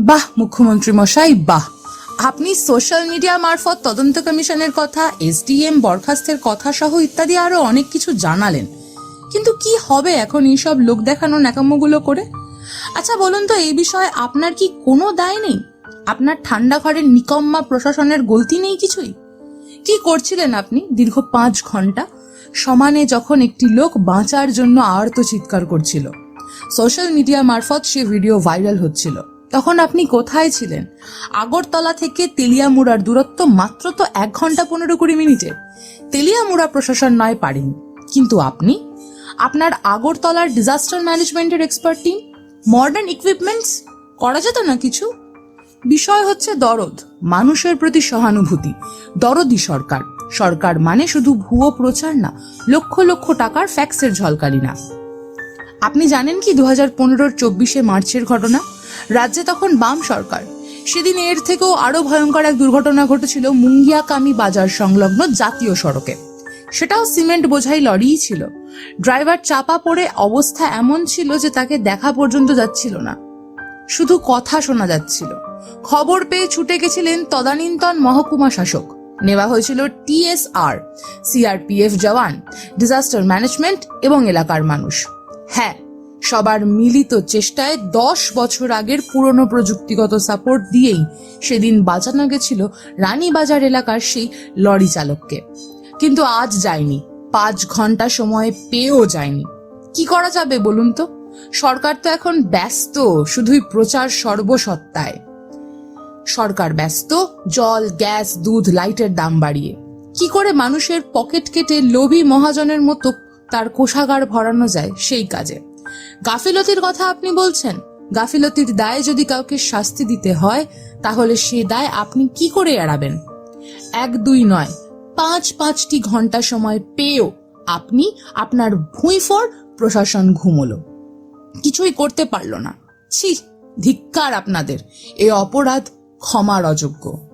বাহ, মুখ্যমন্ত্রী মশাই, বাহ। আপনি সোশ্যাল মিডিয়া মারফত তদন্ত কমিশনের কথা, এসডিএম বরখাস্তের কথা সহ ইত্যাদি আরও অনেক কিছু জানালেন। কিন্তু কি হবে এখন এইসব লোক দেখানো ন্যাকামোগুলো করে? আচ্ছা বলুন তো, এই বিষয়ে আপনার কি কোনো দায় নেই? আপনার ঠান্ডা ঘরের নিকম্মা প্রশাসনের গলতি নেই কিছুই? কি করছিলেন আপনি দীর্ঘ পাঁচ ঘণ্টা? সমানে যখন একটি লোক বাঁচার জন্য আর্ত চিৎকার করছিল। সোশ্যাল মিডিয়া মারফত সে ভিডিও ভাইরাল হচ্ছিল। তখন আপনি কোথায় ছিলেন? আগরতলা থেকে তেলিয়ামুড়ার দূরত্ব মাত্র তো এক ঘণ্টা পনেরো কুড়ি মিনিটের তেলিয়ামুড়া প্রশাসন নয় পারেনি। কিন্তু আপনি? আপনার আগরতলার ডিজাস্টার ম্যানেজমেন্টের এক্সপার্ট টিম মডার্ন ইকুইপমেন্টস করা যেত না কিছু? বিষয় হচ্ছে দরদ, মানুষের প্রতি সহানুভূতি। দরদি সরকার। সরকার মানে শুধু ভুয়ো প্রচার না, লক্ষ লক্ষ টাকার ফ্যাক্সের ঝলকালি না। আপনি জানেন কি দু হাজার পনেরোর চব্বিশে মার্চের ঘটনা? রাজ্যে তখন বাম সরকার। সেদিন এর থেকেও আরও ভয়ঙ্কর এক দুর্ঘটনা ঘটেছিল মুঙ্গিয়াকামি বাজার সংলগ্ন জাতীয় সড়কে। সেটাও সিমেন্ট বোঝাই লরিই ছিল। ড্রাইভার চাপা পড়ে অবস্থা এমন ছিল যে তাকে দেখা পর্যন্ত যাচ্ছিল না। শুধু কথা শোনা যাচ্ছিল। খবর পেয়ে ছুটে গেছিলেন তদানীন্তন মহকুমা শাসক। নেওয়া হয়েছিল টিএসআর সিআরপিএফ জওয়ান, ডিজাস্টার ম্যানেজমেন্ট এবং এলাকার মানুষ। হ্যাঁ সবার মিলিত চেষ্টায় দশ বছর আগের পুরনো প্রযুক্তিগত সাপোর্ট দিয়েই সেদিন বাঁচানো গেছিল রানীবাজার এলাকার সেই লরি চালককে। কিন্তু আজ যায়নি, পাঁচ ঘণ্টা সময় পেয়েও যায়নি। কি করা যাবে বলুন তো? সরকার তো এখন ব্যস্ত, শুধুই প্রচার সর্বসত্তায়। সরকার ব্যস্ত, জল, গ্যাস, দুধ, লাইটের দাম বাড়িয়ে। কি করে মানুষের পকেট কেটে লোভী মহাজনের মতো তার কোষাগার ভরানো যায় সেই কাজে? গাফিলতির কথা আপনি বলছেন? গাফিলতির দায়ে যদি কাউকে শাস্তি দিতে হয়, তাহলে সে দায় আপনি কি করে এড়াবেন? এক, দুই, নয়। পাঁচ, পাঁচটি ঘণ্টা সময় পেয়েও আপনি আপনার ভুঁইফোর প্রশাসন ঘুমলো। কিছুই করতে পারল না। ছি, ধিক্কার আপনাদের। এ অপরাধ ক্ষমার অযোগ্য।